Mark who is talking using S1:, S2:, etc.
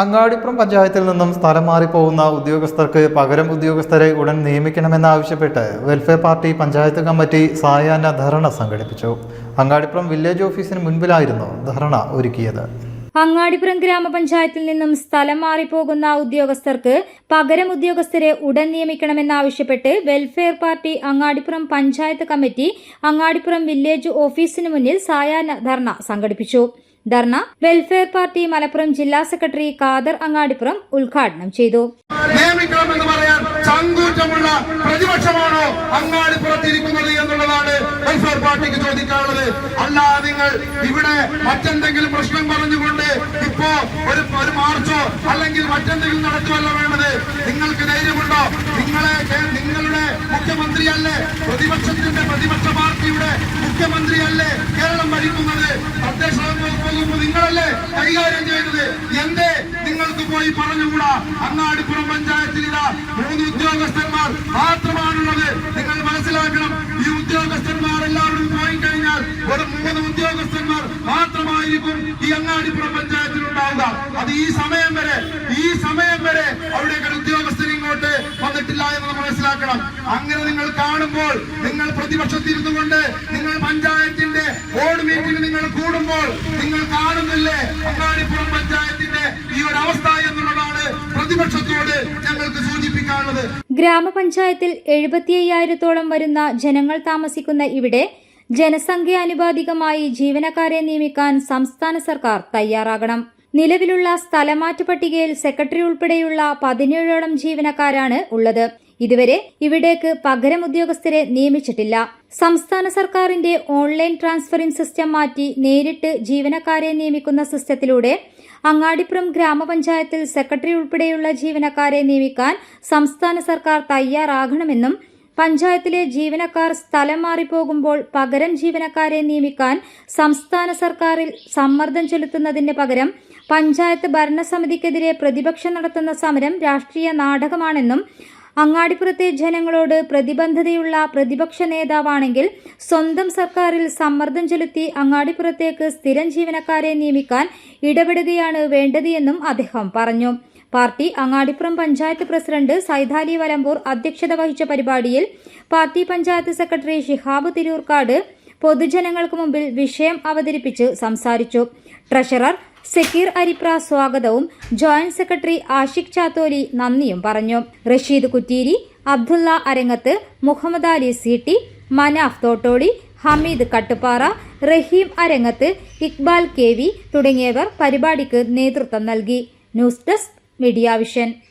S1: അങ്ങാടിപ്പുറം പഞ്ചായത്തിൽ നിന്നും സ്ഥലം മാറിപ്പോകുന്ന ഉദ്യോഗസ്ഥർക്ക് പകരം ഉദ്യോഗസ്ഥരെ ഉടൻ നിയമിക്കണമെന്നാവശ്യപ്പെട്ട് വെൽഫെയർ പാർട്ടി പഞ്ചായത്ത് കമ്മിറ്റി സായാഹ്ന ധർണ സംഘടിപ്പിച്ചു. അങ്ങാടിപ്പുറം വില്ലേജ് ഓഫീസിന് മുൻപിലായിരുന്നു ധർണ ഒരുക്കിയത്.
S2: അങ്ങാടിപ്പുറം ഗ്രാമപഞ്ചായത്തിൽ നിന്നും സ്ഥലം മാറിപ്പോകുന്ന ഉദ്യോഗസ്ഥർക്ക് പകരം ഉദ്യോഗസ്ഥരെ ഉടൻ നിയമിക്കണമെന്നാവശ്യപ്പെട്ട് welfare party Angadipuram panchayat committee Angadipuram village ഓഫീസിന് മുന്നിൽ സായാഹ്ന ധർണ സംഘടിപ്പിച്ചു. ധർണ വെൽഫെയർ പാർട്ടി മലപ്പുറം ജില്ലാ സെക്രട്ടറി കാദർ അങ്ങാടിപ്പുറം ഉദ്ഘാടനം ചെയ്തു.
S3: ചങ്കൂറ്റമുള്ള പ്രതിപക്ഷമാണോ അങ്ങാടിപ്പുറത്തിരിക്കുന്നത് എന്നുള്ളതാണ് വെൽഫെയർ പാർട്ടിക്ക് ചോദിക്കാനുള്ളത്. അല്ല നിങ്ങൾ ഇവിടെ മറ്റെന്തെങ്കിലും പ്രശ്നം പറഞ്ഞുകൊണ്ട് ഇപ്പോ ഒരു ഒരു മാർച്ചോ അല്ലെങ്കിൽ മറ്റെന്തെങ്കിലും നടത്തുമല്ല വേണ്ടത് നിങ്ങൾക്ക് ധൈര്യമുണ്ടോ? നിങ്ങളെ നിങ്ങളുടെ മുഖ്യമന്ത്രിയല്ലേ? പ്രതിപക്ഷത്തിന്റെ പ്രതിപക്ഷ പാർട്ടിയുടെ മുഖ്യമന്ത്രിയല്ലേ? കേരളം ഭരിക്കുന്നത് പോയി പറഞ്ഞുകൂടാ? അങ്ങാടിപ്പുറം പഞ്ചായത്തിൽ ഇതാ മൂന്ന് ഉദ്യോഗസ്ഥന്മാർ മാത്രമാണുള്ളത്. നിങ്ങൾ മനസ്സിലാക്കണം ഈ ഉദ്യോഗസ്ഥന്മാർ എല്ലാവരും പോയി കഴിഞ്ഞാൽ ഒരു മൂന്ന് ഉദ്യോഗസ്ഥന്മാർ മാത്രമായിരിക്കും ഈ അങ്ങാടിപ്പുറം പഞ്ചായത്തിൽ ഉണ്ടാവുക. അത് ഈ സമയം വരെ ഈ സമയം വരെ അവിടേക്ക് ഉദ്യോഗസ്ഥൻ ഇങ്ങോട്ട് വന്നിട്ടില്ല എന്ന് മനസ്സിലാക്കണം. അങ്ങനെ നിങ്ങൾ കാണുമ്പോൾ നിങ്ങൾ പ്രതിപക്ഷത്തിരുന്നു കൊണ്ട് നിങ്ങൾ പഞ്ചായത്തിന്റെ ബോർഡ് മീറ്റിംഗ് നിങ്ങൾ കൂടുമ്പോൾ നിങ്ങൾ കാണുന്നില്ലേ അങ്ങാടിപ്പുറം പഞ്ചായത്തിന്റെ ഈ ഒരു അവസ്ഥ
S2: ഗ്രാമപഞ്ചായത്തിൽ എഴുപത്തി അയ്യായിരത്തോളം വരുന്ന ജനങ്ങൾ താമസിക്കുന്ന ഇവിടെ ജനസംഖ്യാനുപാതികമായി ജീവനക്കാരെ നിയമിക്കാൻ സംസ്ഥാന സർക്കാർ തയ്യാറാകണം. നിലവിലുള്ള സ്ഥലമാറ്റ പട്ടികയിൽ സെക്രട്ടറി ഉൾപ്പെടെയുള്ള പതിനേഴോളം ജീവനക്കാരാണ് ഉള്ളത്. ഇതുവരെ ഇവിടേക്ക് പകരം ഉദ്യോഗസ്ഥരെ നിയമിച്ചിട്ടില്ല. സംസ്ഥാന സർക്കാരിന്റെ ഓൺലൈൻ ട്രാൻസ്ഫറിംഗ് സിസ്റ്റം മാറ്റി നേരിട്ട് ജീവനക്കാരെ നിയമിക്കുന്ന സിസ്റ്റത്തിലൂടെ അങ്ങാടിപ്പുറം ഗ്രാമപഞ്ചായത്തിൽ സെക്രട്ടറി ഉൾപ്പെടെയുള്ള ജീവനക്കാരെ നിയമിക്കാൻ സംസ്ഥാന സർക്കാർ തയ്യാറാകണമെന്നും പഞ്ചായത്തിലെ ജീവനക്കാർ സ്ഥലം മാറിപ്പോകുമ്പോൾ പകരം ജീവനക്കാരെ നിയമിക്കാൻ സംസ്ഥാന സർക്കാരിൽ സമ്മർദ്ദം ചെലുത്തുന്നതിന് പകരം പഞ്ചായത്ത് ഭരണസമിതിക്കെതിരെ പ്രതിപക്ഷം നടത്തുന്ന സമരം രാഷ്ട്രീയ നാടകമാണെന്നും അങ്ങാടിപ്പുറത്തെ ജനങ്ങളോട് പ്രതിബന്ധതയുള്ള പ്രതിപക്ഷ നേതാവാണെങ്കിൽ സ്വന്തം സർക്കാരിൽ സമ്മർദ്ദം ചെലുത്തി അങ്ങാടിപ്പുറത്തേക്ക് സ്ഥിരം ജീവനക്കാരെ നിയമിക്കാൻ ഇടപെടുകയാണ് വേണ്ടതെന്നും അദ്ദേഹം പറഞ്ഞു. പാർട്ടി അങ്ങാടിപ്പുറം പഞ്ചായത്ത് പ്രസിഡന്റ് സൈതാലി വലമ്പൂർ അധ്യക്ഷത വഹിച്ച പരിപാടിയിൽ പാർട്ടി പഞ്ചായത്ത് സെക്രട്ടറി ഷിഹാബ് തിരൂർക്കാട് പൊതുജനങ്ങൾക്ക് മുമ്പിൽ വിഷയം അവതരിപ്പിച്ച് സംസാരിച്ചു. ട്രഷറർ സക്കീർ അരിപ്ര സ്വാഗതവും ജോയിന്റ് സെക്രട്ടറി ആഷിഖ് ചാത്തോലി നന്ദിയും പറഞ്ഞു. റഷീദ് കുറ്റീരി അബ്ദുള്ള അരങ്ങത്ത് മുഹമ്മദ് അലി സീട്ടി മനാഫ് തോട്ടോളി ഹമീദ് കട്ടുപാറ റഹീം അരങ്ങത്ത് ഇക്ബാൽ കെ തുടങ്ങിയവർ പരിപാടിക്ക് നേതൃത്വം നൽകി. News desk media vision